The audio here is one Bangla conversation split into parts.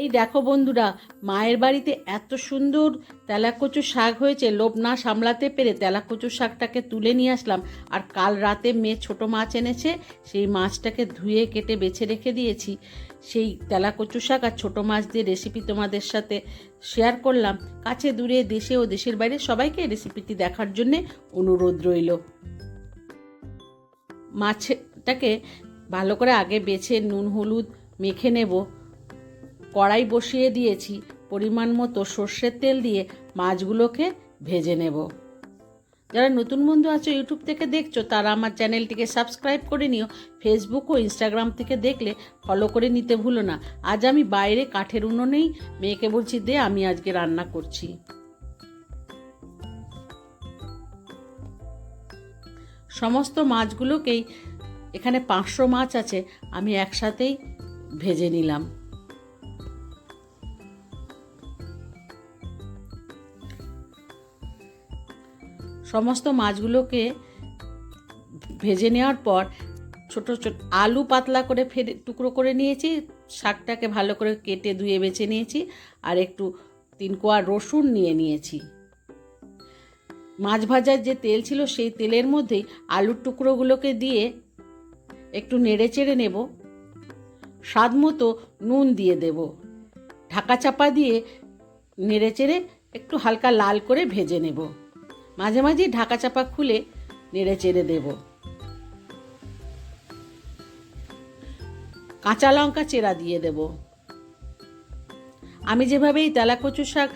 এই দেখো বন্ধুরা, মায়ের বাড়িতে এত সুন্দর তেলাকচুর শাক হয়েছে, লোভ না সামলাতে পেরে তেলাকচুর শাকটাকে তুলে নিয়ে আসলাম। আর কাল রাতে মেয়ে ছোট মাছ এনেছে, সেই মাছটাকে ধুয়ে কেটে বেছে রেখে দিয়েছি। সেই তেলাকচুর শাক আর ছোটো মাছ দিয়ে রেসিপি তোমাদের সাথে শেয়ার করলাম। কাছে দূরে দেশে ও দেশের বাইরে সবাইকে রেসিপিটি দেখার জন্যে অনুরোধ রইল। মাছটাকে ভালো করে আগে বেছে নুন, হলুদ মেখে নেব। কড়াই বসিয়ে দিয়েছি। পরিমাণ মতো সর্ষের তেল দিয়ে মাছগুলোকে ভেজে নেব। যারা নতুন বন্ধু আছো ইউটিউব থেকে দেখছ, তারা আমার চ্যানেলটিকে সাবস্ক্রাইব করে নিও। ফেসবুক ও ইনস্টাগ্রাম থেকে দেখলে ফলো করে নিতে ভুলো না। আজ আমি বাইরে কাঠের উনুনেই মেয়েকে বলছি, দে, আমি আজকে রান্না করছি। সমস্ত মাছগুলোকেই এখানে পাঁচশো মাছ আছে, আমি একসাথেই ভেজে নিলাম। সমস্ত মাছগুলোকে ভেজে নেওয়ার পর ছোট ছোট আলু পাতলা করে ফেলে, টুকরো করে নিয়েছি, শাকটাকে ভালো করে কেটে ধুয়ে বেছে নিয়েছি, আর একটু তিন কোয়া রসুন নিয়ে নিয়েছি। মাছ ভাজার যে তেল ছিল সেই তেলের মধ্যেই আলুর টুকরোগুলোকে দিয়ে একটু নেড়ে চেড়ে নেব। স্বাদ মতো নুন দিয়ে দেব। ঢাকা চাপা দিয়ে নেড়ে চেড়ে একটু হালকা লাল করে ভেজে নেব। মাঝে মাঝে ঢাকা চাপা খুলে নেড়ে চেড়ে দেব। কাঁচা লঙ্কা চেরা দিয়ে দেব। আমি যেভাবে এই তেলাকচু শাক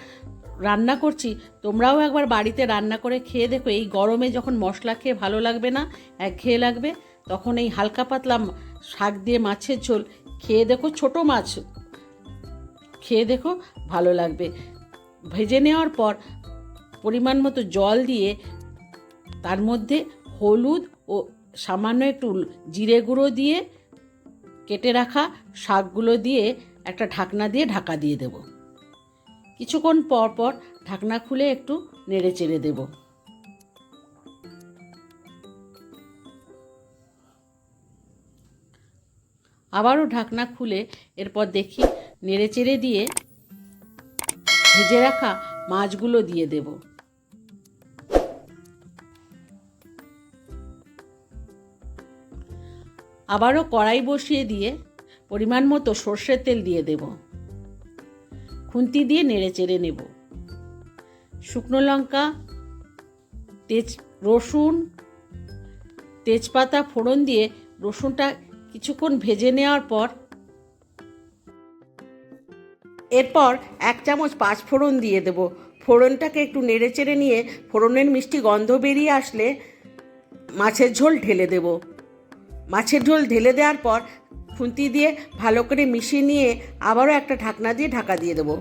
রান্না করছি, তোমরাও একবার বাড়িতে রান্না করে খেয়ে দেখো, এই গরমে যখন মশলা খেয়ে ভালো লাগবে না এক খেয়ে লাগবে, তখন এই হালকা পাতলা শাক দিয়ে মাছের ঝোল খেয়ে দেখো, ছোট মাছ, খেয়ে দেখো ভালো লাগবে। ভেজে নেওয়ার পর পরিমাণ মতো জল দিয়ে তার মধ্যে হলুদ ও সামান্য একটু জিরে গুঁড়ো দিয়ে কেটে রাখা শাকগুলো দিয়ে একটা ঢাকনা দিয়ে ঢাকা দিয়ে দেব। কিছুক্ষণ পর পর ঢাকনা খুলে একটু নেড়ে চেড়ে দেব। আবারও ঢাকনা খুলে এরপর দেখি নেড়ে চেড়ে দিয়ে ভেজে রাখা মাছগুলো দিয়ে দেব। আবারও কড়াই বসিয়ে দিয়ে পরিমাণ মতো সর্ষের তেল দিয়ে দেব। খুন্তি দিয়ে নেড়ে চেড়ে নেব। শুকনো লঙ্কা, তেজ, রসুন, তেজপাতা ফোড়ন দিয়ে রসুনটা কিছুক্ষণ ভেজে নেওয়ার পর এরপর এক চামচ পাঁচ ফোড়ন দিয়ে দেব। ফোড়নটাকে একটু নেড়ে চেড়ে নিয়ে ফোড়নের মিষ্টি গন্ধ বেরিয়ে আসলে মাছের ঝোল ঢেলে দেব। মাছের ঝোল ঢেলে দেওয়ার পর খুন্তি দিয়ে ভালো করে মিশিয়ে নিয়ে আবারও একটা ঢাকনা দিয়ে ঢাকা দিয়ে দেবো।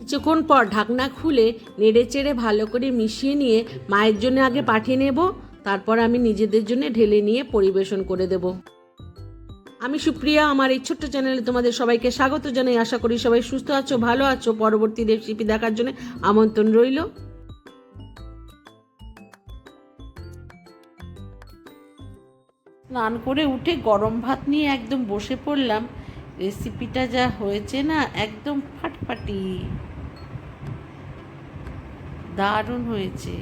কিছুক্ষণ পর ঢাকনা খুলে নেড়ে চেড়ে ভালো করে মিশিয়ে নিয়ে মায়ের জন্য আগে পাঠিয়ে নেব, তারপর আমি নিজেদের জন্য ঢেলে নিয়ে পরিবেশন করে দেব। আমি সুপ্রিয়া, আমার এই ছোট্ট চ্যানেলে তোমাদের সবাইকে স্বাগত জানাই। আশা করি সবাই সুস্থ আছো, ভালো আছো। পরবর্তী রেসিপি দেখার জন্য আমন্ত্রণ রইল। স্নান করে উঠে গরম ভাত নিয়ে একদম বসে পড়লাম। রেসিপিটা যা হয়েছে না, একদম ফাটফাটি। দারুণ হয়েছে।